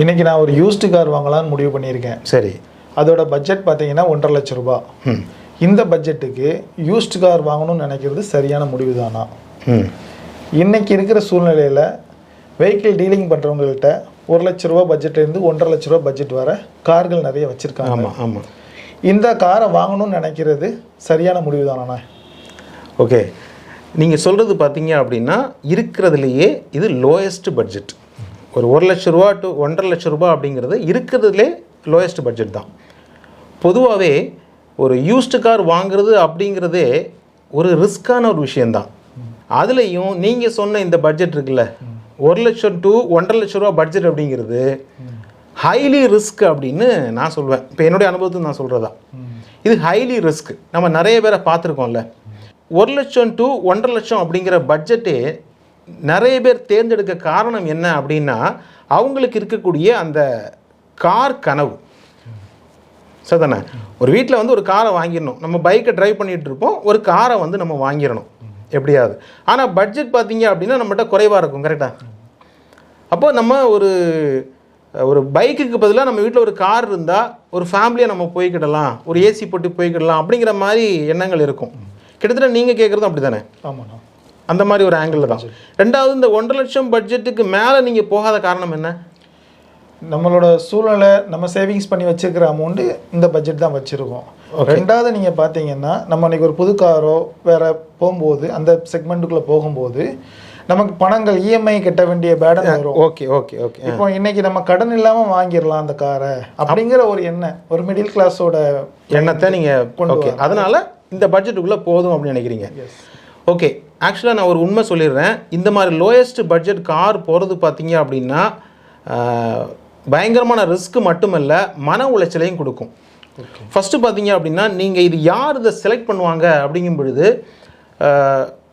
இன்னைக்கு நான் ஒரு யூஸ்டு கார் வாங்கலாம்னு முடிவு பண்ணியிருக்கேன். சரி. அதோட பட்ஜெட் பார்த்தீங்கன்னா ஒன்றரை லட்ச ரூபாய் ம். இந்த பட்ஜெட்டுக்கு யூஸ்டு கார் வாங்கணும்னு நினைக்கிறது சரியான முடிவு தானா ம். இன்னைக்கு இருக்கிற சூழ்நிலையில் வெஹிக்கிள் டீலிங் பண்ணுறவங்கள்ட்ட ஒரு லட்ச ரூபா பட்ஜெட்லேருந்து ஒன்றரை லட்ச ரூபா பட்ஜெட் வர கார்கள் நிறைய வச்சுருக்காங்க. ஆமாம் ஆமாம் இந்த காரை வாங்கணும்னு நினைக்கிறது சரியான முடிவு தானா ஓகே நீங்கள் சொல்கிறது பார்த்தீங்க அப்படின்னா இருக்கிறதுலையே இது லோயஸ்ட் பட்ஜெட் ஒரு ஒரு லட்ச ரூபா டு ஒன்றரை லட்ச ரூபா அப்படிங்கிறது இருக்கிறதுலே லோயஸ்ட் பட்ஜெட் தான். பொதுவாகவே ஒரு யூஸ்டு கார் வாங்குறது அப்படிங்கிறதே ஒரு ரிஸ்க்கான ஒரு விஷயந்தான் அதுலேயும் நீங்கள் சொன்ன இந்த பட்ஜெட் இருக்குல்ல ஒரு லட்சம் டு ஒன்றரை லட்ச ரூபா பட்ஜெட் அப்படிங்கிறது ஹைலி ரிஸ்க் அப்படின்னு நான் சொல்வேன். இப்போ என்னுடைய அனுபவத்தை நான் சொல்கிறதா இது ஹைலி ரிஸ்க் நம்ம நிறைய பேரை பார்த்துருக்கோம்ல. ஒரு லட்சம் டு ஒன்றரை லட்சம் அப்படிங்கிற பட்ஜெட்டே நிறைய பேர் தேர்ந்தெடுக்க காரணம் என்ன அப்படின்னா அவங்களுக்கு இருக்கக்கூடிய அந்த கார் கனவு. சரிதானே? ஒரு வீட்டில் வந்து ஒரு காரை வாங்கிடணும். நம்ம பைக்கை டிரைவ் பண்ணிகிட்டு இருப்போம். ஒரு காரை வந்து நம்ம வாங்கிடணும். எப்படியாவது. ஆனால் பட்ஜெட் பார்த்தீங்க அப்படின்னா நம்மகிட்ட குறைவாக இருக்கும். கரெக்டாக அப்போ நம்ம ஒரு ஒரு பைக்குக்கு பதிலாக நம்ம வீட்டில் ஒரு கார் இருந்தால் ஒரு ஃபேமிலியாக நம்ம போய்கிடலாம் ஒரு ஏசி போட்டு போய்கிடலாம் அப்படிங்கிற மாதிரி எண்ணங்கள் இருக்கும். கிட்டத்தட்ட நீங்கள் கேட்குறதும் அப்படி தானே ஆமாண்ணா. அந்த மாதிரி ஒரு ஆங்கிள் தான். ரெண்டாவது இந்த ஒன்றரை லட்சம் பட்ஜெட்டுக்கு மேலே நீங்கள் போகாத காரணம் என்ன? நம்மளோட சூழ்நிலை நம்ம சேவிங்ஸ் பண்ணி வச்சிருக்கிற அமௌண்ட்டு இந்த பட்ஜெட் தான் வச்சுருக்கோம். ரெண்டாவது நீங்கள் பார்த்தீங்கன்னா நம்ம இன்னைக்கு ஒரு புது காரோ வேற போகும்போது அந்த செக்மெண்ட்டுக்குள்ளே போகும்போது நமக்கு பணங்கள் இஎம்ஐ கட்ட வேண்டிய பேடன் வரும். ஓகே ஓகே ஓகே இப்போ இன்னைக்கு நம்ம கடன் இல்லாமல் வாங்கிடலாம் அந்த காரை அப்படிங்கிற ஒரு எண்ணம் ஒரு மிடில் கிளாஸோட எண்ணத்தை நீங்கள் கொண்டு அதனால் இந்த பட்ஜெட்டுக்குள்ளே போதும் அப்படின்னு நினைக்கிறீங்க. ஓகே ஆக்சுவலாக நான் ஒரு உண்மை சொல்லிடுறேன். இந்த மாதிரி லோயஸ்ட் பட்ஜெட் கார் போகிறது பார்த்தீங்க அப்படின்னா பயங்கரமான ரிஸ்க் மட்டுமல்ல மன உளைச்சலையும் கொடுக்கும். ஃபஸ்ட்டு பார்த்தீங்க அப்படின்னா நீங்கள் இது யார் இதை செலக்ட் பண்ணுவாங்க அப்படிங்கும் பொழுது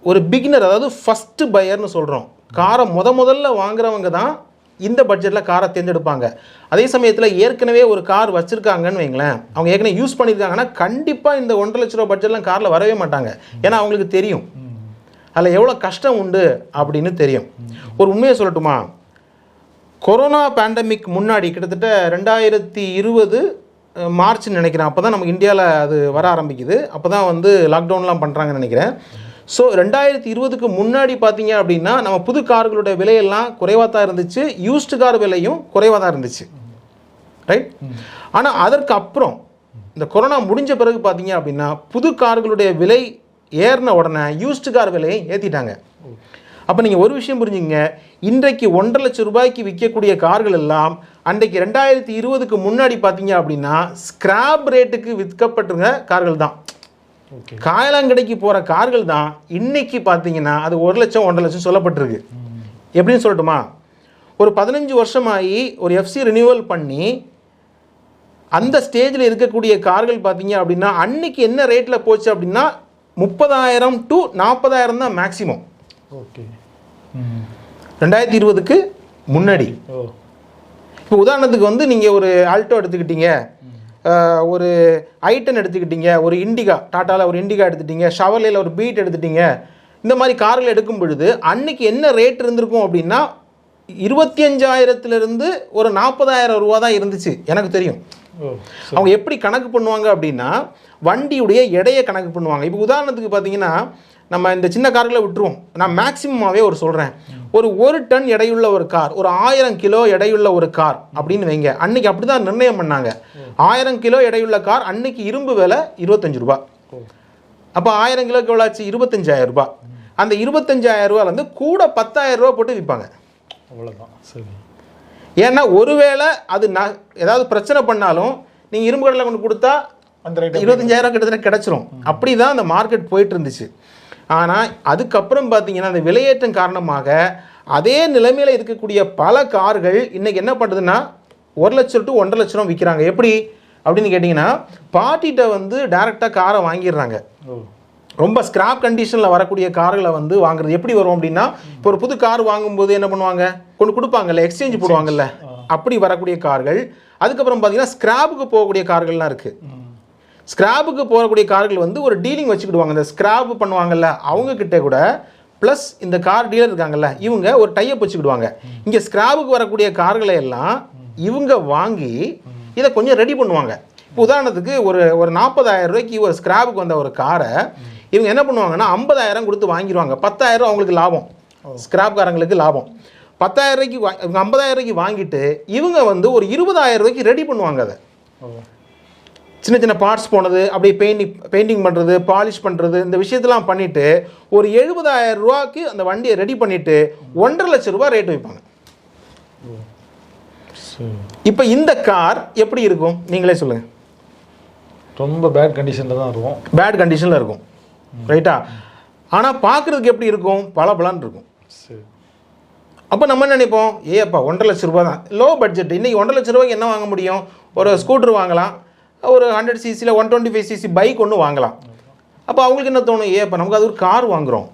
ஒரு பிகினர் அதாவது ஃபஸ்ட்டு பையர்னு சொல்கிறோம் காரை முத முதல்ல வாங்குறவங்க தான் இந்த பட்ஜெட்டில் காரை தேர்ந்தெடுப்பாங்க. அதே சமயத்தில் ஏற்கனவே ஒரு கார் வச்சுருக்காங்கன்னு வைங்களேன். அவங்க ஏற்கனவே யூஸ் பண்ணியிருக்காங்கன்னா கண்டிப்பாக இந்த ஒன்றரை லட்ச ரூபா பட்ஜெட்லாம் காரில் வரவே மாட்டாங்க. ஏன்னா அவங்களுக்கு தெரியும். அதில் எவ்வளோ கஷ்டம் உண்டு அப்படின்னு தெரியும். ஒரு உண்மையை சொல்லட்டுமா? கொரோனா பேண்டமிக் முன்னாடி கிட்டத்தட்ட ரெண்டாயிரத்தி இருபது மார்ச்னு நினைக்கிறேன். அப்போ தான் நமக்கு இந்தியாவில் அது வர ஆரம்பிக்குது. அப்போ தான் வந்து லாக்டவுன்லாம் பண்ணுறாங்கன்னு நினைக்கிறேன். ஸோ ரெண்டாயிரத்தி இருபதுக்கு முன்னாடி பார்த்தீங்க அப்படின்னா நம்ம புது கார்களுடைய விலையெல்லாம் குறைவாக தான் இருந்துச்சு. யூஸ்டு கார் விலையும் குறைவாக தான் இருந்துச்சு. ரைட் ஆனால் அதற்கு அப்புறம் இந்த கொரோனா முடிஞ்ச பிறகு பார்த்தீங்க அப்படின்னா புது கார்களுடைய விலை ஏறின உடனே யூஸ்டு கார் விலையை ஏற்றிட்டாங்க அப்போ நீங்கள் ஒரு விஷயம் புரிஞ்சுங்க இன்றைக்கு ஒன்றரை லட்சம் ரூபாய்க்கு விற்கக்கூடிய கார்கள் எல்லாம் அன்றைக்கு ரெண்டாயிரத்தி இருபதுக்கு முன்னாடி பார்த்தீங்க அப்படின்னா ஸ்கிராப் ரேட்டுக்கு விற்கப்பட்டிருங்க கார்கள் தான். காயலாங்கடைக்கு போகிற கார்கள் தான் இன்னைக்கு பார்த்தீங்கன்னா அது ஒரு லட்சம் ஒன்றரை லட்சம் சொல்லப்பட்டிருக்கு. எப்படின்னு சொல்லட்டுமா? ஒரு பதினஞ்சு வருஷமாகி ஒரு எஃப்சி ரினியூவல் பண்ணி அந்த ஸ்டேஜில் இருக்கக்கூடிய கார்கள் பார்த்தீங்க அப்படின்னா அன்னைக்கு என்ன ரேட்டில் போச்சு அப்படின்னா முப்பதாயிரம் டு நாற்பதாயிரம் தான் மேக்ஸிமம் ஓகே ரெண்டாயிரத்தி இருபதுக்கு முன்னாடி. இப்போ உதாரணத்துக்கு வந்து நீங்கள் ஒரு ஆல்டோ எடுத்துக்கிட்டீங்க. ஒரு ஐட்டன் எடுத்துக்கிட்டீங்க. ஒரு இண்டிகா டாட்டாவில் ஒரு இண்டிகா எடுத்துட்டீங்க. ஷவர்லேயில் ஒரு பீட் எடுத்துட்டீங்க. இந்த மாதிரி கார்கள் எடுக்கும் பொழுது அன்னைக்கு என்ன ரேட் இருந்திருக்கும் அப்படின்னா இருபத்தி அஞ்சாயிரத்துலேருந்து ஒரு நாற்பதாயிரம் ரூபா தான் இருந்துச்சு. எனக்கு தெரியும். அவங்க எப்படி கணக்கு பண்ணுவாங்க அப்படின்னா வண்டியுடைய எடையை கணக்கு பண்ணுவாங்க. இப்போ உதாரணத்துக்கு பார்த்தீங்கன்னா நம்ம இந்த சின்ன கார்களை விட்டுருவோம். நான் மேக்ஸிமமாகவே ஒரு சொல்கிறேன் ஒரு ஒரு டன் எடையுள்ள ஒரு கார் ஒரு ஆயிரம் கிலோ எடையுள்ள ஒரு கார் அப்படின்னு வைங்க. அன்னைக்கு அப்படி தான் நிர்ணயம் பண்ணாங்க. ஆயிரம் கிலோ எடையுள்ள கார் அன்னைக்கு இரும்பு விலை இருபத்தஞ்சு ரூபா அப்போ ஆயிரம் கிலோக்கு எவ்வளோ ஆச்சு? இருபத்தஞ்சாயிரம் ரூபாய். அந்த இருபத்தஞ்சாயிரம் ரூபாய் வந்து கூட பத்தாயிரம் ரூபா போட்டு விற்பாங்க. அவ்வளோதான் சரி. ஏன்னா ஒருவேளை அது நான் ஏதாவது பிரச்சனை பண்ணாலும் நீங்கள் இரும்பு கடையில் கொண்டு கொடுத்தா இருபத்தஞ்சாயிரம் கிட்டத்தட்ட கிடச்சிரும். அப்படி தான் அந்த மார்க்கெட் போயிட்டு இருந்துச்சு ஆனால் அதுக்கப்புறம் பார்த்தீங்கன்னா அந்த விலையேற்றம் காரணமாக அதே நிலைமையில் இருக்கக்கூடிய பல கார்கள் இன்னைக்கு என்ன பண்ணுதுன்னா ஒரு லட்சம் டு ஒன்றரை லட்சம் விற்கிறாங்க எப்படி? அப்படின்னு கேட்டிங்கன்னா பார்ட்டிகிட்ட வந்து டேரெக்டாக காரை வாங்கிடுறாங்க. ரொம்ப ஸ்கிராப் கண்டிஷனில் வரக்கூடிய கார்களை வந்து வாங்குறது. எப்படி வரும் அப்படின்னா இப்போ ஒரு புது கார் வாங்கும்போது என்ன பண்ணுவாங்க? கொண்டு கொடுப்பாங்கல்ல எக்ஸ்சேஞ்ச் போடுவாங்கல்ல. அப்படி வரக்கூடிய கார்கள் அதுக்கப்புறம் பார்த்தீங்கன்னா ஸ்கிராப்புக்கு போகக்கூடிய கார்கள்லாம் இருக்குது ஸ்கிராப்புக்கு போகக்கூடிய கார்கள் வந்து ஒரு டீலிங் வச்சுக்கிடுவாங்க. இந்த ஸ்கிராப் பண்ணுவாங்கல்ல அவங்க கிட்ட கூட. ப்ளஸ் இந்த கார் டீலர் இருக்காங்கல்ல இவங்க ஒரு டைப் வச்சுக்கிடுவாங்க. இங்கே ஸ்கிராப்புக்கு வரக்கூடிய கார்களை எல்லாம் இவங்க வாங்கி இதை கொஞ்சம் ரெடி பண்ணுவாங்க. இப்போ உதாரணத்துக்கு ஒரு ஒரு நாற்பதாயிரம் ரூபாய்க்கு ஒரு ஸ்கிராப்புக்கு வந்த ஒரு காரை இவங்க என்ன பண்ணுவாங்கன்னா ஐம்பதாயிரம் கொடுத்து வாங்கிடுவாங்க பத்தாயிரம் அவங்களுக்கு லாபம். ஸ்கிராப்காரங்களுக்கு லாபம். பத்தாயிரம் ரூபாய்க்கு வா ஐம்பதாயிரம் ரூபாய்க்கு வாங்கிட்டு இவங்க வந்து ஒரு இருபதாயிரம் ரூபாய்க்கு ரெடி பண்ணுவாங்க அதை. சின்ன சின்ன பார்ட்ஸ் போனது அப்படியே பெயிண்டிங் பெயிண்டிங் பண்ணுறது பாலிஷ் பண்ணுறது இந்த விஷயத்தெல்லாம் பண்ணிவிட்டு ஒரு எழுபதாயிரம் ரூபாய்க்கு அந்த வண்டியை ரெடி பண்ணிவிட்டு ஒன்றரை லட்சம் ரூபாய் ரேட் வைப்பாங்க. இப்போ இந்த கார் எப்படி இருக்கும்? நீங்களே சொல்லுங்கள் ரொம்ப பேட் கண்டிஷனில் தான் இருக்கும். பேட் கண்டிஷனில் இருக்கும். ரைட்டா? ஆனால் பார்க்குறதுக்கு எப்படி இருக்கும்? பல இருக்கும். சரி. அப்போ நம்ம என்ன நினைப்போம்? ஏ அப்பா ஒன்றரை லட்ச ரூபா தான். லோ பட்ஜெட் இன்றைக்கி ஒன்றரை லட்ச ரூபாய்க்கு என்ன வாங்க முடியும்? ஒரு ஸ்கூட்டர் வாங்கலாம். ஒரு hundred சிசியில் one twenty five CC bike ஒன்று வாங்கலாம். அப்போ அவங்களுக்கு என்ன தோணும்? ஏ அப்போ நமக்கு அது ஒரு கார் வாங்குகிறோம்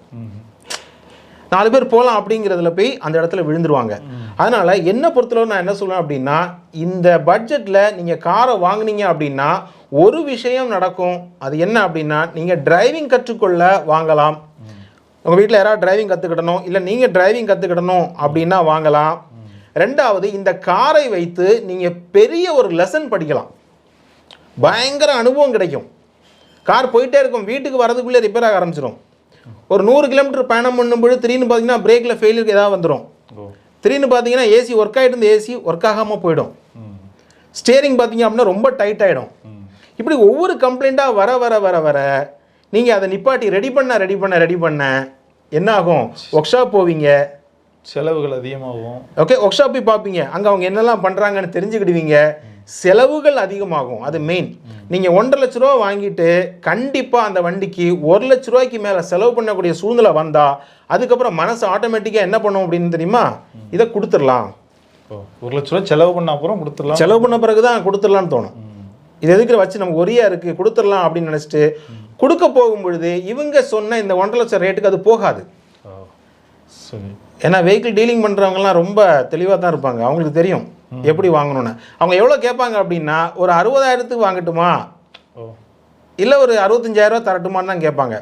நாலு பேர் போகலாம் அப்படிங்கிறதுல போய் அந்த இடத்துல விழுந்துருவாங்க. அதனால் என்ன பொறுத்தளவு நான் என்ன சொல்லுவேன் அப்படின்னா இந்த பட்ஜெட்டில் நீங்கள் காரை வாங்குனீங்க அப்படின்னா ஒரு விஷயம் நடக்கும். அது என்ன அப்படின்னா நீங்கள் டிரைவிங் கற்றுக்கொள்ள வாங்கலாம். உங்கள் வீட்டில் யாராவது டிரைவிங் கற்றுக்கிடணும் இல்லை நீங்கள் டிரைவிங் கற்றுக்கிடணும் அப்படின்னா வாங்கலாம். ரெண்டாவது இந்த காரை வைத்து நீங்கள் பெரிய ஒரு லெசன் படிக்கலாம். பயங்கர அனுபவம் கிடைக்கும். கார் போயிட்டே இருக்கும் வீட்டுக்கு வரதுக்குள்ளே ரிப்பேர் ஆக ஆரம்பிச்சிடும் ஒரு நூறு கிலோமீட்டர் பயணம் பண்ணும்போது திடீர்னு பார்த்தீங்கன்னா பிரேக்கில் ஃபெயிலியர் ஏதாவது வந்துடும் திடீர்னு பார்த்தீங்கன்னா ஏசி ஒர்க் ஆகிட்டு இருந்த ஏசி ஒர்க் ஆகாமல் போயிடும் ஸ்டேரிங் பார்த்தீங்க அப்படின்னா ரொம்ப டைட் ஆகிடும் இப்படி ஒவ்வொரு கம்ப்ளைண்ட்டாக வர வர வர வர நீங்கள் அதை நிப்பாட்டி ரெடி பண்ண ரெடி பண்ண ரெடி பண்ண என்ன ஆகும்? ஒர்க் ஷாப் போவீங்க. செலவுகள் அதிகமாகும். ஓகே ஒர்க் ஷாப் போய் பார்ப்பீங்க. அங்கே அவங்க என்னெல்லாம் பண்ணுறாங்கன்னு தெரிஞ்சுக்கிடுவீங்க. செலவுகள் அதிகமாகும். அது மெயின் நீங்கள் ஒன்றரை லட்ச ரூபா வாங்கிட்டு கண்டிப்பாக அந்த வண்டிக்கு ஒரு லட்ச ரூபாய்க்கு மேலே செலவு பண்ணக்கூடிய சூழ்நிலை வந்தால் அதுக்கப்புறம் மனசு ஆட்டோமேட்டிக்காக என்ன பண்ணும் அப்படின்னு தெரியுமா? இதை கொடுத்துடலாம். ஒரு லட்ச ரூபா செலவு பண்ண அப்புறம் கொடுத்துடலாம்? செலவு பண்ண பிறகு தான் கொடுத்துடலான்னு தோணும் இது எதுக்கு வச்சு நமக்கு ஒரியா இருக்குது கொடுத்துடலாம் அப்படின்னு நினச்சிட்டு கொடுக்க போகும் பொழுது இவங்க சொன்ன இந்த ஒன்றரை லட்சம் ரேட்டுக்கு அது போகாது. ஏன்னா வெஹிக்கிள் டீலிங் பண்ணுறவங்கலாம் ரொம்ப தெளிவாக தான் இருப்பாங்க. அவங்களுக்கு தெரியும். எப்படி வாங்கணும்னு. அவங்க எவ்வளோ கேட்பாங்க அப்படின்னா ஒரு அறுபதாயிரத்துக்கு வாங்கட்டுமா? இல்லை ஒரு அறுபத்தஞ்சாயிரம் தரட்டுமான்னு தான் கேட்பாங்க.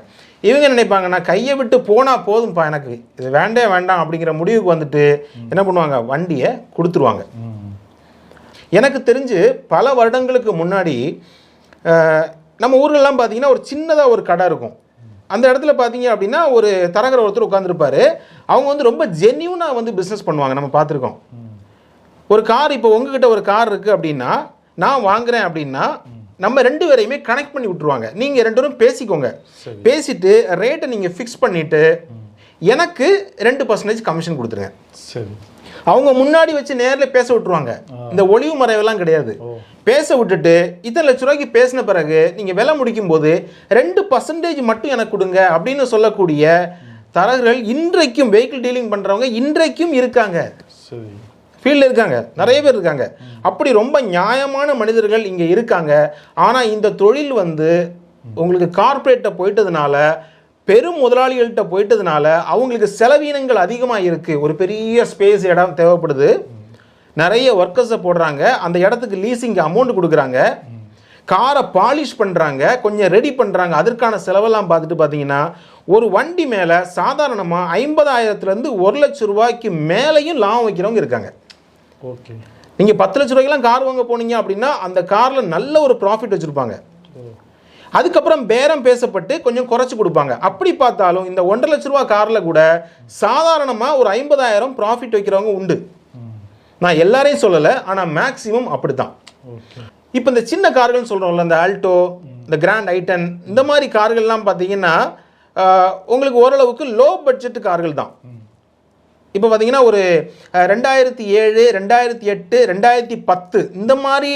இவங்க நினைப்பாங்கன்னா கையை விட்டு போனால் போதும்ப்பா எனக்கு. இது வேண்டே வேண்டாம் அப்படிங்கிற முடிவுக்கு வந்துட்டு என்ன பண்ணுவாங்க? வண்டியை கொடுத்துருவாங்க. எனக்கு தெரிஞ்சு பல வருடங்களுக்கு முன்னாடி நம்ம ஊர்களெலாம் பார்த்தீங்கன்னா ஒரு சின்னதாக ஒரு கடை இருக்கும். அந்த இடத்துல பார்த்தீங்க அப்படின்னா ஒரு தரகர் ஒருத்தர் உட்காந்துருப்பாரு அவங்க வந்து ரொம்ப ஜென்யூனாக வந்து பிஸ்னஸ் பண்ணுவாங்க. நம்ம பார்த்துருக்கோம். ஒரு கார் இப்போ உங்ககிட்ட ஒரு கார் இருக்குது அப்படின்னா நான் வாங்குறேன் அப்படின்னா நம்ம ரெண்டு பேரையுமே கனெக்ட் பண்ணி விட்ருவாங்க நீங்கள் ரெண்டு பேரும் பேசிக்கோங்க. பேசிட்டு ரேட்டை நீங்கள் ஃபிக்ஸ் பண்ணிவிட்டு எனக்கு ரெண்டு பர்சன்டேஜ் கமிஷன் கொடுத்துருங்க. சரி. அவங்க முன்னாடி வச்சு நேரில் பேச விட்டுருவாங்க. இந்த ஒளிவு மறைவெல்லாம் கிடையாது. பேச விட்டுட்டு இத்தனை லட்ச ரூபாய்க்கு பேசின பிறகு நீங்கள் விலை முடிக்கும் போது ரெண்டு பர்சன்டேஜ் மட்டும் எனக்கு கொடுங்க அப்படின்னு சொல்லக்கூடிய தரகர்கள் இன்றைக்கும் வெஹிக்கிள் டீலிங் பண்ணுறவங்க இன்றைக்கும் இருக்காங்க. சரி. ஃபீல்டில் இருக்காங்க. நிறைய பேர் இருக்காங்க. அப்படி ரொம்ப நியாயமான மனிதர்கள் இங்கே இருக்காங்க. ஆனால் இந்த தொழில் வந்து உங்களுக்கு கார்ப்பரேட்டை போயிட்டதுனால பெரும் முதலாளிகள்கிட்ட போயிட்டதுனால அவங்களுக்கு செலவீனங்கள் அதிகமாக இருக்குது ஒரு பெரிய ஸ்பேஸ் இடம் தேவைப்படுது. நிறைய ஒர்க்கர்ஸை போடுறாங்க. அந்த இடத்துக்கு லீசிங் அமௌண்ட் கொடுக்குறாங்க. காரை பாலிஷ் பண்ணுறாங்க கொஞ்சம் ரெடி பண்ணுறாங்க அதற்கான செலவெல்லாம் பார்த்துட்டு பார்த்தீங்கன்னா ஒரு வண்டி மேலே சாதாரணமாக ஐம்பதாயிரத்துலேருந்து ஒரு லட்ச ரூபாய்க்கு மேலேயும் லாபம் வைக்கிறவங்க இருக்காங்க. ஓகே நீங்கள் பத்து லட்ச ரூபாய்க்கெல்லாம் கார் வாங்க போனீங்க அப்படின்னா அந்த காரில் நல்ல ஒரு ப்ராஃபிட் வச்சுருப்பாங்க. அதுக்கப்புறம் பேரம் பேசப்பட்டு கொஞ்சம் குறைச்சி கொடுப்பாங்க. அப்படி பார்த்தாலும் இந்த ஒன்றரை லட்ச ரூபா காரில் கூட சாதாரணமாக ஒரு ஐம்பதாயிரம் ப்ராஃபிட் வைக்கிறவங்க உண்டு. நான் எல்லாரையும் சொல்லலை ஆனால் மேக்ஸிமம் அப்படி தான் இப்போ இந்த சின்ன கார்கள்னு சொல்கிறோம்ல இந்த ஆல்டோ இந்த கிராண்ட் ஐட்டன் இந்த மாதிரி கார்கள்லாம் பார்த்தீங்கன்னா உங்களுக்கு ஓரளவுக்கு லோ பட்ஜெட் கார்கள் தான் இப்போ பார்த்தீங்கன்னா ஒரு ரெண்டாயிரத்தி ஏழு ரெண்டாயிரத்தி எட்டு ரெண்டாயிரத்தி பத்து இந்த மாதிரி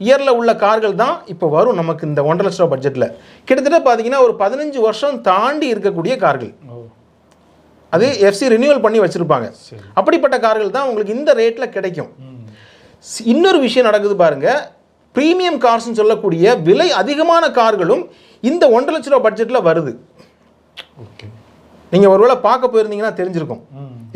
இயரில் உள்ள கார்கள் தான் இப்போ வரும் நமக்கு இந்த ஒன்றரை லட்ச ரூபா பட்ஜெட்டில் கிட்டத்தட்ட பார்த்தீங்கன்னா ஒரு பதினஞ்சு வருஷம் தாண்டி இருக்கக்கூடிய கார்கள். அது எஃப்சி ரினியூவல் பண்ணி வச்சுருப்பாங்க. சரி. அப்படிப்பட்ட கார்கள் தான் உங்களுக்கு இந்த ரேட்டில் கிடைக்கும். இன்னொரு விஷயம் நடக்குது பாருங்க. ப்ரீமியம் கார்ஸ்னு சொல்லக்கூடிய விலை அதிகமான கார்களும் இந்த ஒன்றரை லட்ச ரூபா பட்ஜெட்டில் வருது. ஓகே. நீங்கள் ஒருவேளை பார்க்க போயிருந்தீங்கன்னா தெரிஞ்சிருக்கும்.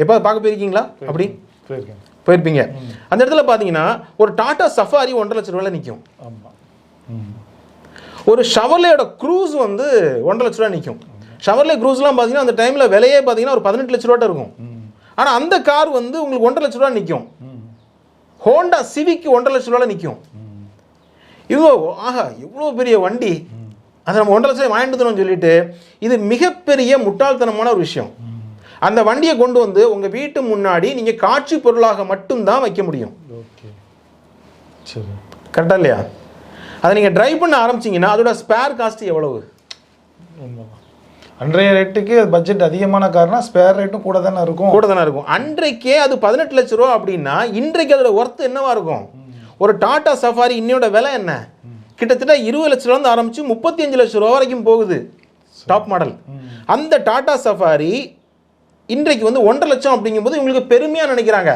எப்போ பார்க்க போயிருக்கீங்களா? அப்படி? போயிருக்கேன். போயிருப்பீங்க. அந்த இடத்துல பார்த்தீங்கன்னா ஒரு டாடா சஃபாரி ஒன்றரை லட்ச ரூபாயில் நிற்கும் ஒரு ஷவர்லேயோட க்ரூஸ் வந்து ஒன்றரை லட்ச ரூபா நிற்கும் ஷவர்லே க்ரூஸ்லாம் பார்த்தீங்கன்னா அந்த டைமில் விலையே பார்த்தீங்கன்னா ஒரு பதினெட்டு லட்ச ரூபாட்ட இருக்கும். ஆனால் அந்த கார் வந்து உங்களுக்கு ஒன்றரை லட்ச ரூபா நிற்கும் ஹோண்டா சிவிக்கு ஒன்றரை லட்ச ரூபாயில் நிற்கும் இவங்க ஆஹா இவ்வளோ பெரிய வண்டி. அதை நம்ம ஒன்றரை லட்சம் வாங்கிட்டு சொல்லிட்டு இது மிகப்பெரிய முட்டாள்தனமான ஒரு விஷயம். அந்த வண்டியை கொண்டு வந்து உங்கள் வீட்டு முன்னாடி நீங்கள் காட்சி பொருளாக மட்டும்தான் வைக்க முடியும். ஓகே. சரி. கரெக்டா இல்லையா? அதை நீங்கள் டிரைவ் பண்ண ஆரம்பிச்சீங்கன்னா அதோட ஸ்பேர் காஸ்ட் எவ்வளவு? அன்றைய ரேட்டுக்கு பட்ஜெட் அதிகமான காரணம் ஸ்பேர் ரேட்டும் கூட தானே இருக்கும். கூட தானே இருக்கும். அன்றைக்கே அது பதினெட்டு லட்ச ரூபா அப்படின்னா இன்றைக்கு அதோட ஒர்த் என்னவா இருக்கும்? ஒரு டாடா சஃபாரி இன்னையோட விலை என்ன? கிட்டத்தட்ட இருபது லட்ச ரூபாந்து ஆரம்பிச்சு முப்பத்தி அஞ்சு லட்ச ரூபா வரைக்கும் போகுது. டாப் மாடல் அந்த டாடா சஃபாரி இன்றைக்கு வந்து ஒன்றரை லட்சம் அப்படிங்கும்போது இவங்களுக்கு பெருமையாக நினைக்கிறாங்க.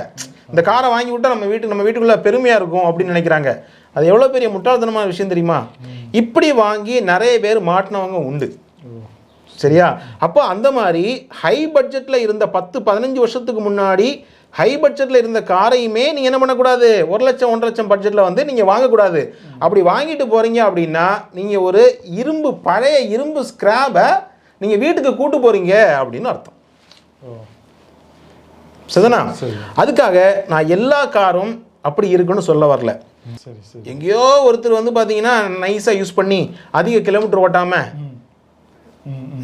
இந்த காரை வாங்கி விட்டா நம்ம வீட்டுக்கு நம்ம வீட்டுக்குள்ள பெருமையாக இருக்கும் அப்படின்னு நினைக்கிறாங்க. அது எவ்வளோ பெரிய முட்டாள்தனமான விஷயம் தெரியுமா? இப்படி வாங்கி நிறைய பேர் மாட்டினவங்க உண்டு. சரியா? அப்போ அந்த மாதிரி ஹை பட்ஜெட்டில் இருந்த பத்து பதினஞ்சு வருஷத்துக்கு முன்னாடி ஹை பட்ஜெட்டில் இருந்த காரையுமே நீங்கள் என்ன பண்ணக்கூடாது? ஒரு லட்சம் ஒன்றரை லட்சம் பட்ஜெட்டில் வந்து நீங்கள் வாங்கக்கூடாது. அப்படி வாங்கிட்டு போகிறீங்க அப்படின்னா நீங்கள் ஒரு இரும்பு பழைய இரும்பு ஸ்கிராபை நீங்கள் வீட்டுக்கு கூட்டு போகிறீங்க அப்படின்னு அர்த்தம். சரிதானா? சரி. அதுக்காக நான் எல்லா காரும் அப்படி இருக்குன்னு சொல்ல வரல. எங்கேயோ ஒருத்தர் வந்து பார்த்தீங்கன்னா நைஸாக யூஸ் பண்ணி அதிக கிலோமீட்டர் ஓட்டாமல்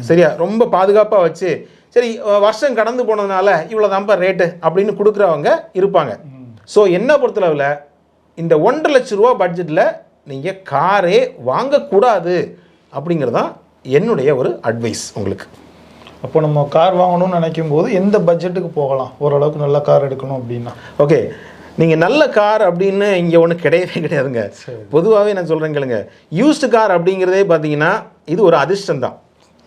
சரியா? ரொம்ப பாதுகாப்பாக வச்சு சரி வருஷம் கடந்து போனதுனால இவ்வளோ தான்ப்பா ரேட்டு அப்படின்னு கொடுக்குறவங்க இருப்பாங்க. ஸோ என்ன பொறுத்தளவில் இந்த ஒன்றரை லட்ச ரூபா பட்ஜெட்டில் நீங்கள் காரே வாங்கக்கூடாது அப்படிங்கிறது தான் என்னுடைய ஒரு அட்வைஸ் உங்களுக்கு. அப்போ நம்ம கார் வாங்கணும்னு நினைக்கும் போது எந்த பட்ஜெட்டுக்கு போகலாம்? ஓரளவுக்கு நல்ல கார் எடுக்கணும் அப்படின்னா. ஓகே நீங்கள் நல்ல கார் அப்படின்னு இங்கே ஒன்றும் கிடையவே கிடையாதுங்க. பொதுவாகவே நான் சொல்கிறேன் கேளுங்க. யூஸ்டு கார் அப்படிங்கிறதே பார்த்தீங்கன்னா இது ஒரு அதிர்ஷ்டம் தான்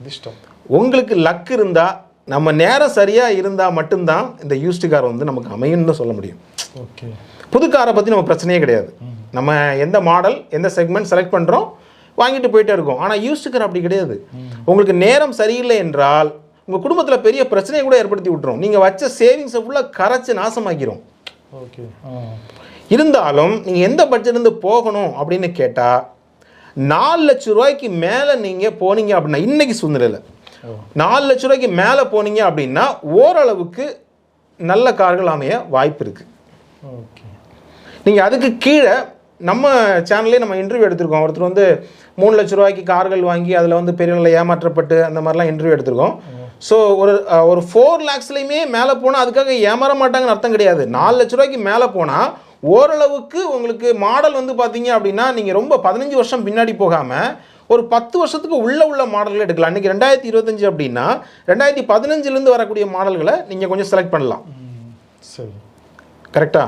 அதிர்ஷ்டம். உங்களுக்கு லக் இருந்தால் நம்ம நேரம் சரியாக இருந்தால் மட்டும்தான் இந்த யூஸ்டு கார் வந்து நமக்கு அமையும்னு சொல்ல முடியும். ஓகே. புது காரை பற்றி நம்ம பிரச்சனையே கிடையாது. நம்ம எந்த மாடல் எந்த செக்மெண்ட் செலக்ட் பண்ணுறோம் வாங்கிட்டு போயிட்டே இருக்கோம். ஆனால் யூஸ்டு கார் அப்படி கிடையாது. உங்களுக்கு நேரம் சரியில்லை என்றால் உங்கள் குடும்பத்தில் பெரிய பிரச்சனையை கூட ஏற்படுத்தி விட்டுரும். நீங்கள் வச்ச சேவிங்ஸை ஃபுல்லாக கரைச்சி நாசமாக்கிரும். ஓகே. இருந்தாலும் நீங்கள் எந்த பட்ஜெட்லேருந்து போகணும் அப்படின்னு கேட்டால் நாலு லட்ச ரூபாய்க்கு மேலே நீங்கள் போனீங்க அப்படின்னா இன்னைக்கு சூழ்நிலையில். நாலு லட்ச ரூபாய்க்கு மேலே போனீங்க அப்படின்னா ஓரளவுக்கு நல்ல கார்கள் அமைய வாய்ப்பு இருக்குது ஓகே. நீங்கள் அதுக்கு கீழே நம்ம சேனல்லே நம்ம இன்டர்வியூ எடுத்திருக்கோம். ஒருத்தர் வந்து மூணு லட்ச ரூபாய்க்கு கார்கள் வாங்கி அதில் வந்து பெரிய நிலை ஏமாற்றப்பட்டு அந்த மாதிரிலாம் இன்டர்வியூ எடுத்திருக்கோம். ஸோ ஒரு ஒரு ஃபோர் லேக்ஸ்லையுமே மேலே போனால் அதுக்காக ஏமாற மாட்டாங்கன்னு அர்த்தம் கிடையாது. நாலு லட்ச ரூபாய்க்கு மேலே போனால் ஓரளவுக்கு உங்களுக்கு மாடல் வந்து பார்த்தீங்க அப்படின்னா நீங்கள் ரொம்ப பதினஞ்சு வருஷம் பின்னாடி போகாமல் ஒரு பத்து வருஷத்துக்கு உள்ள உள்ள மாடல்கள் எடுக்கலாம். அன்றைக்கி ரெண்டாயிரத்தி இருபத்தஞ்சு அப்படின்னா ரெண்டாயிரத்தி பதினஞ்சுலேருந்து வரக்கூடிய மாடல்களை நீங்கள் கொஞ்சம் செலக்ட் பண்ணலாம். சரி. கரெக்டா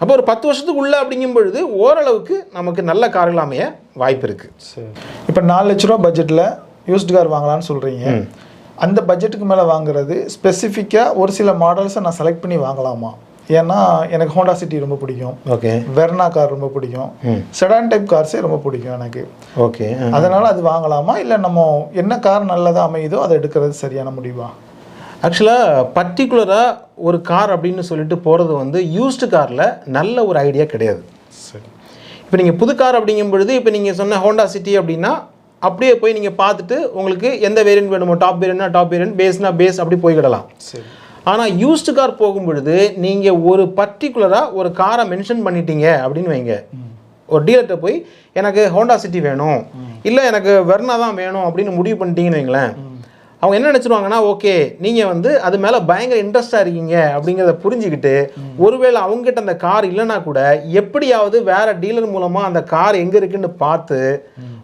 அப்போ ஒரு பத்து வருஷத்துக்கு உள்ள அப்படிங்கும் பொழுது ஓரளவுக்கு நமக்கு நல்ல கார்கள் அமைய வாய்ப்பு இருக்கு. சரி. இப்போ நாலு லட்ச ரூபா பட்ஜெட்டில் யூஸ்டு கார் வாங்கலாம்னு சொல்கிறீங்க அந்த பட்ஜெட்டுக்கு மேலே வாங்குறது ஸ்பெசிஃபிக்காக ஒரு சில மாடல்ஸை நான் செலக்ட் பண்ணி வாங்கலாமா? ஏன்னா எனக்கு ஹோண்டா சிட்டி ரொம்ப பிடிக்கும். ஓகே வெர்னா கார் ரொம்ப பிடிக்கும். செடான் டைப் கார்ஸே ரொம்ப பிடிக்கும் எனக்கு. ஓகே அதனால அது வாங்கலாமா? இல்லை நம்ம என்ன கார் நல்லதா அமையுதோ அதை எடுக்கிறது சரியான முடிவா? ஆக்சுவலாக பர்டிகுலராக ஒரு கார் அப்படின்னு சொல்லிட்டு போகிறது வந்து யூஸ்டு காரில் நல்ல ஒரு ஐடியா கிடையாது. சரி. இப்போ நீங்கள் புது கார் அப்படிங்கும் பொழுது இப்போ நீங்கள் சொன்ன ஹோண்டா சிட்டி அப்படின்னா அப்படியே போய் நீங்கள் பார்த்துட்டு உங்களுக்கு எந்த வேரியன்ட் வேணுமோ டாப் வேரியன்ட்னா டாப் வேரியன்ட் பேஸ்னா பேஸ் அப்படி போய்க்கிடலாம். சரி. ஆனால் யூஸ்டு கார் போகும் பொழுது நீங்கள் ஒரு பர்டிகுலராக ஒரு காரை மென்ஷன் பண்ணிட்டீங்க அப்படின்னு வைங்க. ஒரு டீலர்கிட்ட போய் எனக்கு ஹோண்டா சிட்டி வேணும். இல்லை எனக்கு வெர்னா தான் வேணும் அப்படின்னு முடிவு பண்ணிட்டீங்கன்னு வைங்களேன். அவங்க என்ன நினச்சிருவாங்கன்னா ஓகே நீங்கள் வந்து அது மேலே பயங்கர இன்ட்ரெஸ்டாக இருக்கீங்க அப்படிங்கிறத புரிஞ்சுக்கிட்டு ஒருவேளை அவங்ககிட்ட அந்த கார் இல்லைன்னா கூட எப்படியாவது வேற டீலர் மூலமாக அந்த கார் எங்கே இருக்குன்னு பார்த்து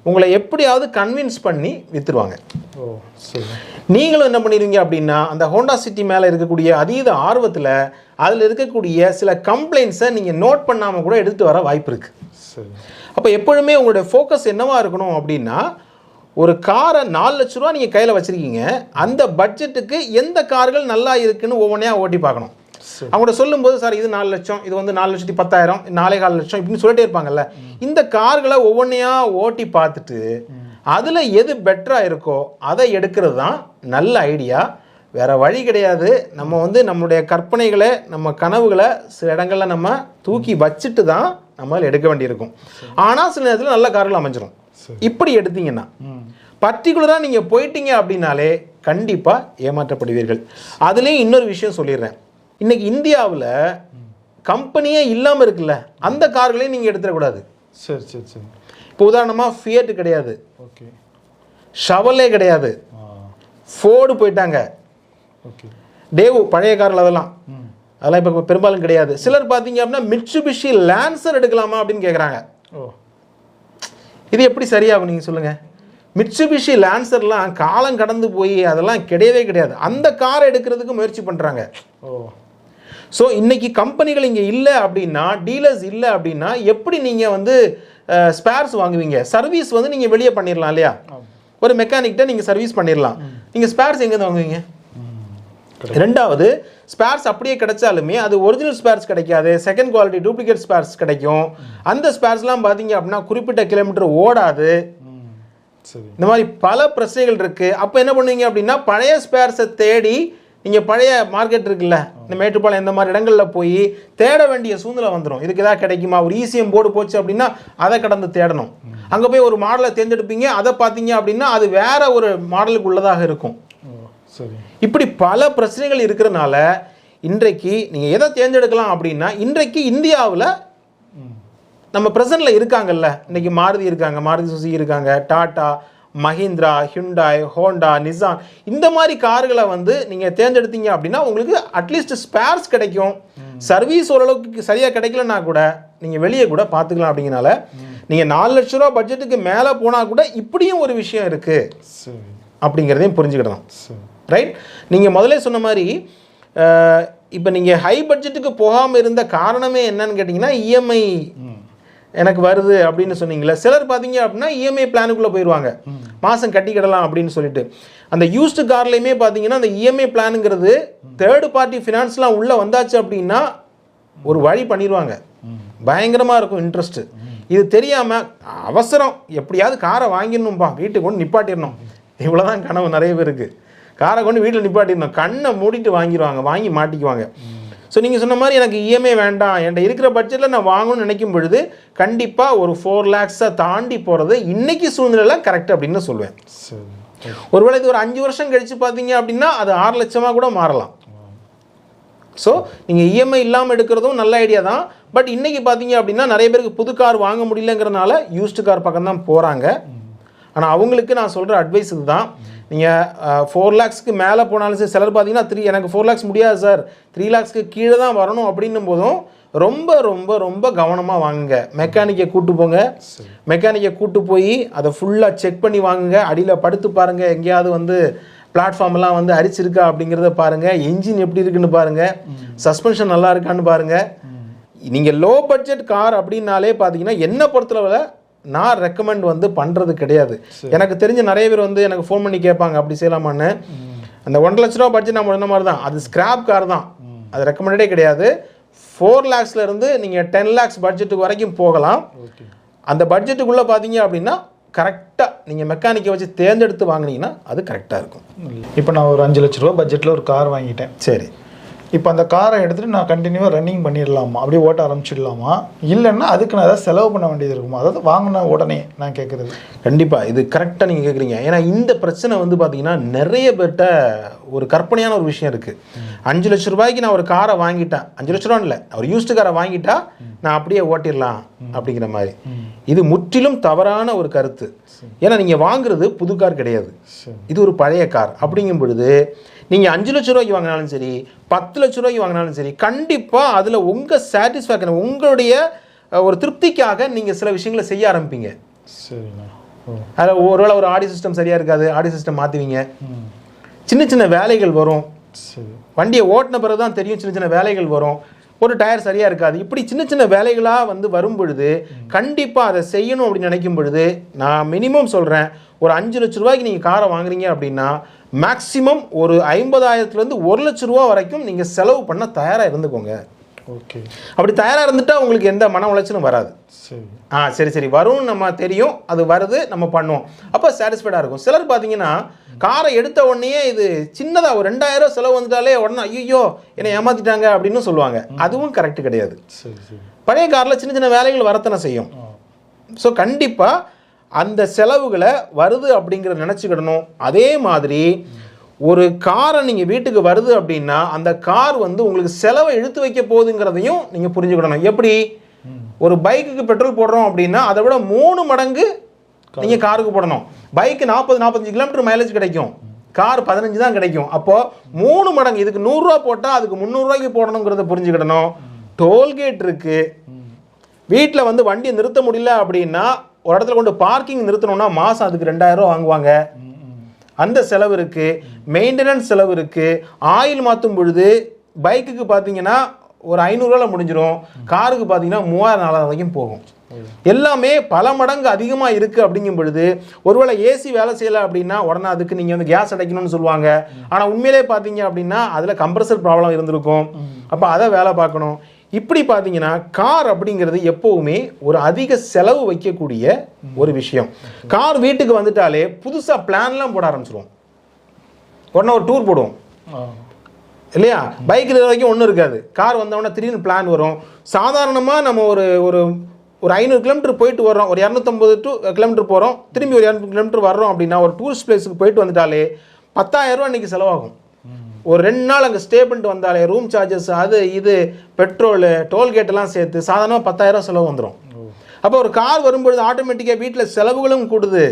உங்களை எப்படியாவது கன்வின்ஸ் பண்ணி விற்றுருவாங்க ஓ சரி. நீங்களும் என்ன பண்ணிடுவீங்க அப்படின்னா அந்த ஹோண்டா சிட்டி மேலே இருக்கக்கூடிய அதீத ஆர்வத்தில் அதில் இருக்கக்கூடிய சில கம்ப்ளைண்ட்ஸை நீங்கள் நோட் பண்ணாமல் கூட எடுத்துகிட்டு வர வாய்ப்பு இருக்குது சரி. அப்போ எப்பொழுதுமே உங்களுடைய ஃபோக்கஸ் என்னவா இருக்கணும் அப்படின்னா ஒரு காரை நாலு லட்ச ரூபா நீங்கள் கையில் வச்சுருக்கீங்க. அந்த பட்ஜெட்டுக்கு எந்த கார்கள் நல்லா இருக்குன்னு ஒவ்வொன்றையா ஓட்டி பார்க்கணும். அவங்கள்ட்ட சொல்லும்போது சார் இது நாலு லட்சம் இது வந்து நாலு லட்சத்தி பத்தாயிரம் நாலே கால் லட்சம் இப்படின்னு சொல்லிட்டே இருப்பாங்கல்ல. இந்த கார்களை ஒவ்வொன்றையா ஓட்டி பார்த்துட்டு அதில் எது பெட்டராக இருக்கோ அதை எடுக்கிறது தான் நல்ல ஐடியா. வேற வழி கிடையாது. நம்ம வந்து நம்மளுடைய கற்பனைகளை நம்ம கனவுகளை சில இடங்கள்ல நம்ம தூக்கி வச்சுட்டு தான் நம்ம எடுக்க வேண்டியிருக்கும். ஆனால் சில நேரத்தில் நல்ல கார்கள் அமைஞ்சிரும். சரி. இப்படி எடுத்தீங்கன்னா பர்டிகுலராக நீங்கள் போயிட்டீங்க அப்படின்னாலே கண்டிப்பாக ஏமாற்றப்படுவீர்கள். அதுலேயும் இன்னொரு விஷயம் சொல்லிடுறேன். இன்னைக்கு இந்தியாவில் கம்பெனியே இல்லாமல் இருக்குல்ல அந்த கார்களையும் நீங்கள் எடுத்துடக்கூடாது. சரி சரி சரி. இப்போ உதாரணமாக ஃபியட் கிடையாது. ஓகே. ஷவலே கிடையாது. ஃபோர்டு போயிட்டாங்க. ஓகே. டேவ் பழைய காரில் அதெல்லாம். அதெல்லாம் இப்போ பெரும்பாலும் கிடையாது. சிலர் பார்த்தீங்க அப்படின்னா மிட்சுபிஷி லான்சர் எடுக்கலாமா அப்படின்னு கேட்குறாங்க ஓ. இது எப்படி சரியாகும் நீங்கள் சொல்லுங்கள் மிட்சுபிஷி லான்சர்லாம் காலம் கடந்து போய் அதெல்லாம் கிடையவே கிடையாது. அந்த காரை எடுக்கிறதுக்கு முயற்சி பண்ணுறாங்க ஓ. ஸோ இன்னைக்கு கம்பெனிகள் இங்கே இல்லை அப்படின்னா டீலர்ஸ் இல்லை அப்படின்னா எப்படி நீங்கள் வந்து ஸ்பேர்ஸ் வாங்குவீங்க? சர்வீஸ் வந்து நீங்கள் வெளியே பண்ணிடலாம் இல்லையா? ஒரு மெக்கானிக்கிட்ட நீங்கள் சர்வீஸ் பண்ணிடலாம் நீங்கள் ஸ்பேர்ஸ் எங்கேருந்து வாங்குவீங்க? ரெண்டாவது ஸ்பேர்ஸ் அப்படியே கிடைச்சாலுமே அது ஒரிஜினல் ஸ்பேர்ஸ் கிடைக்காது. செகண்ட் குவாலிட்டி டூப்ளிகேட் ஸ்பேர்ஸ் கிடைக்கும். அந்த ஸ்பேர்ஸ்லாம் பார்த்தீங்க அப்படின்னா குறிப்பிட்ட கிலோமீட்டர் ஓடாது. இந்த மாதிரி பல பிரச்சனைகள் இருக்குது அப்போ என்ன பண்ணுவீங்க அப்படின்னா பழைய ஸ்பேர்ஸை தேடி நீங்கள் பழைய மார்க்கெட் இருக்குல்ல இந்த மேட்டுப்பாளையம் இந்த மாதிரி இடங்களில் போய் தேட வேண்டிய சூழ்நிலை வந்துடும் இதுக்கு ஏதாவது கிடைக்குமா? ஒரு இசிஎம் போர்டு போச்சு அப்படின்னா அதை கடந்து தேடணும். அங்கே போய் ஒரு மாடலை தேர்ந்தெடுப்பீங்க அதை பார்த்தீங்க அப்படின்னா அது வேற ஒரு மாடலுக்கு உள்ளதாக இருக்கும். சரி. இப்படி பல பிரச்சனைகள் இருக்கிறனால இன்றைக்கு நீங்கள் எதை தேர்ந்தெடுக்கலாம் அப்படின்னா இன்றைக்கு இந்தியாவில் நம்ம ப்ரெசென்ட்டில் இருக்காங்கல்ல. இன்னைக்கு மாருதி இருக்காங்க மாருதி சுசுகி இருக்காங்க Tata Mahindra Hyundai Honda Nissan. இந்த மாதிரி கார்களை வந்து நீங்கள் தேர்ந்தெடுத்தீங்க அப்படின்னா உங்களுக்கு அட்லீஸ்ட் ஸ்பேர்ஸ் கிடைக்கும். சர்வீஸ் ஓரளவுக்கு சரியாக கிடைக்கலன்னா கூட நீங்கள் வெளியே கூட பார்த்துக்கலாம் அப்படிங்கனால நீங்கள் நாலு லட்ச ரூபா பட்ஜெட்டுக்கு மேலே போனால் கூட இப்படியும் ஒரு விஷயம் இருக்குது அப்படிங்கிறதையும் புரிஞ்சுக்கிடலாம். ரைட் நீங்கள் முதல்ல சொன்ன மாதிரி இப்போ நீங்கள் ஹை பட்ஜெட்டுக்கு போகாமல் இருந்த காரணமே என்னன்னு கேட்டிங்கன்னா இஎம்ஐ ம். எனக்கு வருது அப்படின்னு சொன்னீங்களே சிலர் பார்த்தீங்க அப்படின்னா இஎம்ஐ பிளானுக்குள்ளே போயிடுவாங்க மாதம் கட்டிக்கிடலாம் அப்படின்னு சொல்லிட்டு. அந்த யூஸ்டு கார்லையுமே பார்த்தீங்கன்னா அந்த இஎம்ஐ பிளானுங்கிறது தேர்டு பார்ட்டி ஃபினான்ஸ்லாம் உள்ளே வந்தாச்சு அப்படின்னா ஒரு வழி பண்ணிடுவாங்க பயங்கரமாக இருக்கும் இன்ட்ரெஸ்ட்டு இது தெரியாமல் அவசரம். எப்படியாவது காரை வாங்கிடணும்பா வீட்டுக்கு கொண்டு நிப்பாட்டிடணும். இவ்வளோதான் கனவு நிறைய பேருக்கு. காரை கொண்டு வீட்டில் நிப்பாட்டிடணும். கண்ணை மூடிட்டு வாங்கிடுவாங்க வாங்கி மாட்டிக்குவாங்க. ஸோ நீங்கள் சொன்ன மாதிரி எனக்கு இஎம்ஐ வேண்டாம். என்கிட்ட இருக்கிற பட்ஜெட்டில் நான் வாங்கணும்னு நினைக்கும் பொழுது கண்டிப்பாக ஒரு ஃபோர் லேக்ஸை தாண்டி போகிறது இன்னைக்கு சூழ்நிலையில் கரெக்ட் அப்படின்னு சொல்லுவேன் ஒருவேளை இது ஒரு அஞ்சு வருஷம் கழிச்சு பார்த்தீங்க அப்படின்னா அது ஆறு லட்சமாக கூட மாறலாம். ஸோ நீங்கள் இஎம்ஐ இல்லாமல் எடுக்கிறதும் நல்ல ஐடியா தான். பட் இன்னைக்கு பார்த்தீங்க அப்படின்னா நிறைய பேருக்கு புது கார் வாங்க முடியலங்கிறனால யூஸ்டு கார் பக்கம் தான் போகிறாங்க ஆனால் அவங்களுக்கு நான் சொல்கிற அட்வைஸ் இதுதான். நீங்கள் ஃபோர் லேக்ஸ்க்கு மேலே போனாலும் சரி சிலர் பார்த்தீங்கன்னா த்ரீ எனக்கு ஃபோர் லேக்ஸ் முடியாது சார் த்ரீ லேக்ஸ்க்கு கீழே தான் வரணும் அப்படின்னும் போதும் ரொம்ப ரொம்ப ரொம்ப கவனமாக வாங்குங்க. மெக்கானிக்கை கூட்டு போங்க. மெக்கானிக்கை கூட்டு போய் அதை ஃபுல்லாக செக் பண்ணி வாங்குங்க. அடியில் படுத்து பாருங்கள் எங்கேயாவது வந்து பிளாட்ஃபார்ம்லாம் வந்து அரிச்சிருக்கா அப்படிங்கிறத பாருங்கள் என்ஜின் எப்படி இருக்குன்னு பாருங்கள் சஸ்பென்ஷன் நல்லா இருக்கான்னு பாருங்கள் நீங்கள் லோ பட்ஜெட் கார் அப்படின்னாலே பார்த்தீங்கன்னா என்ன பொறுத்தளவில் நான் ரெக்கமெண்ட் வந்து பண்ணுறது கிடையாது. எனக்கு தெரிஞ்ச நிறைய பேர் வந்து எனக்கு ஃபோன் பண்ணி கேட்பாங்க அப்படி செய்யலாமான்னு? அந்த ஒன்றரை லட்ச ரூபா பட்ஜெட் நம்ம சொன்ன மாதிரி தான். அது ஸ்கிராப் கார் தான். அது ரெக்கமெண்டடே கிடையாது. ஃபோர் லேக்ஸ்ல இருந்து நீங்கள் டென் லேக்ஸ் பட்ஜெட்டுக்கு வரைக்கும் போகலாம். அந்த பட்ஜெட்டுக்குள்ளே பார்த்தீங்க அப்படின்னா கரெக்டாக நீங்கள் மெக்கானிக்கை வச்சு தேர்ந்தெடுத்து வாங்குனீங்கன்னா அது கரெக்டாக இருக்கும். இப்போ நான் ஒரு அஞ்சு லட்ச ரூபா பட்ஜெட்டில் ஒரு கார் வாங்கிட்டேன். சரி. இப்போ அந்த காரை எடுத்துகிட்டு நான் கண்டினியூவாக ரன்னிங் பண்ணிடலாமா அப்படியே ஓட்ட ஆரம்பிச்சிடலாமா இல்லைன்னா அதுக்கு நான் ஏதாவது செலவு பண்ண வேண்டியது இருக்குமா? அதாவது வாங்கின உடனே நான் கேட்குறது கண்டிப்பாக இது கரெக்டாக நீங்கள் கேட்குறீங்க ஏன்னா இந்த பிரச்சனை வந்து பார்த்தீங்கன்னா நிறைய பேர்கிட்ட ஒரு கற்பனையான ஒரு விஷயம் இருக்குது அஞ்சு லட்ச ரூபாய்க்கு நான் ஒரு காரை வாங்கிட்டேன். அஞ்சு லட்ச ரூபா இல்லை. ஒரு யூஸ்டு காரை வாங்கிட்டா நான் அப்படியே ஓட்டிடலாம் அப்படிங்கிற மாதிரி. இது முற்றிலும் தவறான ஒரு கருத்து. ஏன்னா நீங்கள் வாங்குறது புது கார் கிடையாது. இது ஒரு பழைய கார். அப்படிங்கும் பொழுது நீங்கள் அஞ்சு லட்ச ரூபாய்க்கு வாங்கினாலும் சரி பத்து லட்ச ரூபாய்க்கு வாங்கினாலும் சரி கண்டிப்பாக அதில் உங்கள் சாட்டிஸ்ஃபேக்ஷன் உங்களுடைய ஒரு திருப்திக்காக நீங்கள் சில விஷயங்களை செய்ய ஆரம்பிப்பீங்க. சரிண்ணா. அதில் ஒருவேளை ஒரு ஆடி சிஸ்டம் சரியாக இருக்காது ஆடி சிஸ்டம் மாற்றுவீங்க சின்ன சின்ன வேலைகள் வரும். வண்டியை ஓட்டின பிறகு தான் தெரியும் சின்ன சின்ன வேலைகள் வரும். ஒரு டயர் சரியாக இருக்காது. இப்படி சின்ன சின்ன வேலைகளாக வந்து வரும் பொழுது கண்டிப்பாக அதை செய்யணும் அப்படின்னு நினைக்கும் பொழுது நான் மினிமம் சொல்கிறேன் ஒரு அஞ்சு லட்ச ரூபாய்க்கு நீங்கள் காரை வாங்குறீங்க அப்படின்னா மேக்ஸிமம் ஒரு ஐம்பதாயிரத்துலேருந்து ஒரு லட்ச ரூபா வரைக்கும் நீங்கள் செலவு பண்ண தயாராக இருந்துக்கோங்க. ஓகே. அப்படி தயாராக இருந்துட்டா உங்களுக்கு எந்த மன உளைச்சலும் வராது. சரி. ஆ சரி சரி. வரும்னு நம்ம தெரியும் அது வருது நம்ம பண்ணுவோம். அப்போ சாட்டிஸ்ஃபைடாக இருக்கும். சிலர் பார்த்தீங்கன்னா காரை எடுத்த உடனே இது சின்னதாக ஒரு ரெண்டாயிரம் செலவு வந்துட்டாலே உடனே ஐயோ என்னை ஏமாத்திட்டாங்க அப்படின்னு சொல்லுவாங்க. அதுவும் கரெக்ட் கிடையாது. பழைய காரில் சின்ன சின்ன வேலைகள் வரத்தனை செய்யும். ஸோ கண்டிப்பாக அந்த செலவுகளை வருது அப்படிங்கிறத நினச்சிக்கிடணும். அதே மாதிரி ஒரு காரை நீங்கள் வீட்டுக்கு வருது அப்படின்னா அந்த கார் வந்து உங்களுக்கு செலவை இழுத்து வைக்க போகுதுங்கிறதையும் நீங்கள் புரிஞ்சுக்கிடணும். எப்படி? ஒரு பைக்குக்கு பெட்ரோல் போடுறோம் அப்படின்னா அதை விட மூணு மடங்கு நீங்கள் காருக்கு போடணும். பைக்கு நாற்பது நாற்பத்தஞ்சு கிலோமீட்டர் மைலேஜ் கிடைக்கும். கார் பதினஞ்சு தான் கிடைக்கும். அப்போது மூணு மடங்கு இதுக்கு நூறுரூவா போட்டால் அதுக்கு முந்நூறுரூவாய்க்கு போடணுங்கிறத புரிஞ்சுக்கிடணும். டோல்கேட் இருக்குது வீட்டில் வந்து வண்டியை நிறுத்த முடியல அப்படின்னா ஒரு இடத்துல கொண்டு பார்க்கிங் நிறுத்தணும்னா மாதம் அதுக்கு ரெண்டாயிரம் வாங்குவாங்க. அந்த செலவு இருக்கு. மெயின்டெனன்ஸ் செலவு இருக்கு. ஆயில் மாற்றும் பொழுது பைக்குக்கு பார்த்தீங்கன்னா ஒரு ஐநூறுரூவால முடிஞ்சிடும் காருக்கு பார்த்தீங்கன்னா மூவாயிரம் நாலாயிரம் வரைக்கும் போகும். எல்லாமே பல மடங்கு அதிகமாக இருக்குது அப்படிங்கும் பொழுது ஒருவேளை ஏசி வேலை செய்யலை அப்படின்னா உடனே அதுக்கு நீங்கள் வந்து கேஸ் அடைக்கணும்னு சொல்லுவாங்க. ஆனால் உண்மையிலே பார்த்தீங்க அப்படின்னா அதில் கம்ப்ரஸர் ப்ராப்ளம் இருந்திருக்கும். அப்போ அதை வேலை பார்க்கணும். இப்படி பார்த்தீங்கன்னா கார் அப்படிங்கிறது எப்போவுமே ஒரு அதிக செலவு வைக்கக்கூடிய ஒரு விஷயம். கார் வீட்டுக்கு வந்துட்டாலே புதுசாக பிளான்லாம் போட ஆரம்பிச்சிருவோம். உடனே ஒரு டூர் போடுவோம். இல்லையா? பைக்கில் இது வரைக்கும் ஒன்றும் இருக்காது. கார் வந்தவொடனே திடீர்னு பிளான் வரும். சாதாரணமாக நம்ம ஒரு ஒரு ஒரு ஐநூறு கிலோமீட்டர் போயிட்டு வரோம் ஒரு இரநூத்தம்பது டூ கிலோமீட்டர் போகிறோம் திரும்பி ஒரு இரநூறு கிலோமீட்டர் வர்றோம் அப்படின்னா ஒரு டூரிஸ்ட் பிளேஸுக்கு போயிட்டு வந்துட்டாலே பத்தாயிரம் ரூபா இன்னைக்கு செலவாகும். ஒரு ரெண்டு நாள் அங்கே ஸ்டே பண்ணிட்டு வந்தாலே ரூம் சார்ஜஸ் அது இது பெட்ரோலு டோல்கேட்டெல்லாம் சேர்த்து சாதாரணமாக பத்தாயிரம் செலவு வந்துடும் அப்போ ஒரு கார் வரும்பொழுது ஆட்டோமேட்டிக்காக வீட்டில் செலவுகளும் கூடுது.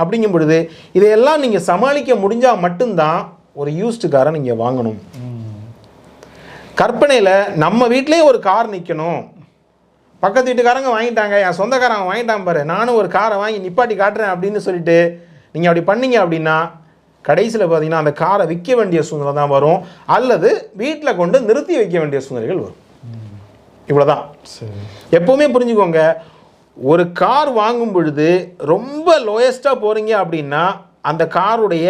அப்படிங்கும் பொழுது இதையெல்லாம் நீங்கள் சமாளிக்க முடிஞ்சால் மட்டும்தான் ஒரு யூஸ்டு காரை நீங்கள் வாங்கணும். கற்பனையில் நம்ம வீட்லேயே ஒரு கார் நிற்கணும் பக்கத்து வீட்டுக்காரங்க வாங்கிட்டாங்க என் சொந்தக்காரங்க வாங்கிட்டான் பாரு நானும் ஒரு காரை வாங்கி நிப்பாட்டி காட்டுறேன் அப்படின்னு சொல்லிட்டு நீங்கள் அப்படி பண்ணீங்க அப்படின்னா கடைசியில் பார்த்தீங்கன்னா அந்த காரை விற்க வேண்டிய சூழ்நிலை தான் வரும். அல்லது வீட்டில் கொண்டு நிறுத்தி வைக்க வேண்டிய சூழ்நிலைகள் வரும். இவ்வளோதான் எப்போவுமே புரிஞ்சுக்கோங்க ஒரு கார் வாங்கும் பொழுது ரொம்ப லோயஸ்ட்டாக போகிறீங்க அப்படின்னா அந்த காருடைய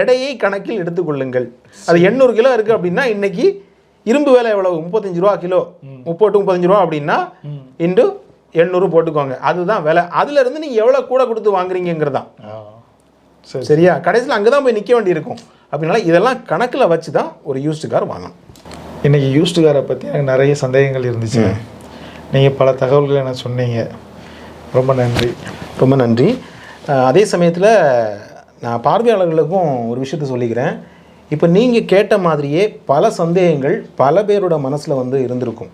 எடையை கணக்கில் எடுத்துக்கொள்ளுங்கள் அது எண்ணூறு கிலோ இருக்குது அப்படின்னா இன்னைக்கு இரும்பு விலை எவ்வளவு? முப்பத்தஞ்சு ரூபா கிலோ. முப்பது முப்பத்தஞ்சு ரூபா அப்படின்னா இன்டு எண்ணூறு போட்டுக்கோங்க. அதுதான் விலை. அதுல இருந்து நீங்கள் எவ்வளோ கூட கொடுத்து வாங்குறீங்கிறது தான் சரியா? கடைசியில் அங்கே தான் போய் நிற்க வேண்டியிருக்கும். அப்படினால இதெல்லாம் கணக்கில் வச்சு தான் ஒரு யூஸ்டு கார் வாங்கணும். இன்னைக்கு யூஸ்டு காரை பற்றி எனக்கு நிறைய சந்தேகங்கள் இருந்துச்சு. நீங்கள் பல தகவல்களை எனக்கு சொன்னீங்க. ரொம்ப நன்றி. ரொம்ப நன்றி. அதே சமயத்தில் நான் பார்வையாளர்களுக்கும் ஒரு விஷயத்த சொல்லிக்கிறேன். இப்போ நீங்கள் கேட்ட மாதிரியே பல சந்தேகங்கள் பல பேரோட மனசில் வந்து இருந்திருக்கும்.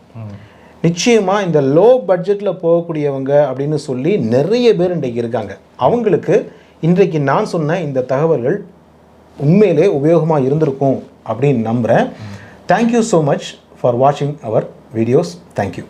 நிச்சயமாக இந்த லோ பட்ஜெட்டில் போகக்கூடியவங்க அப்படின்னு சொல்லி நிறைய பேர் இன்றைக்கு இருக்காங்க. அவங்களுக்கு இன்றைக்கு நான் சொன்ன இந்த தகவல்கள் உண்மையிலே உபயோகமாக இருந்திருக்கும் அப்படின்னு நம்புகிறேன் தேங்க்யூ ஸோ மச் ஃபார் வாட்சிங் அவர் வீடியோஸ் தேங்க்யூ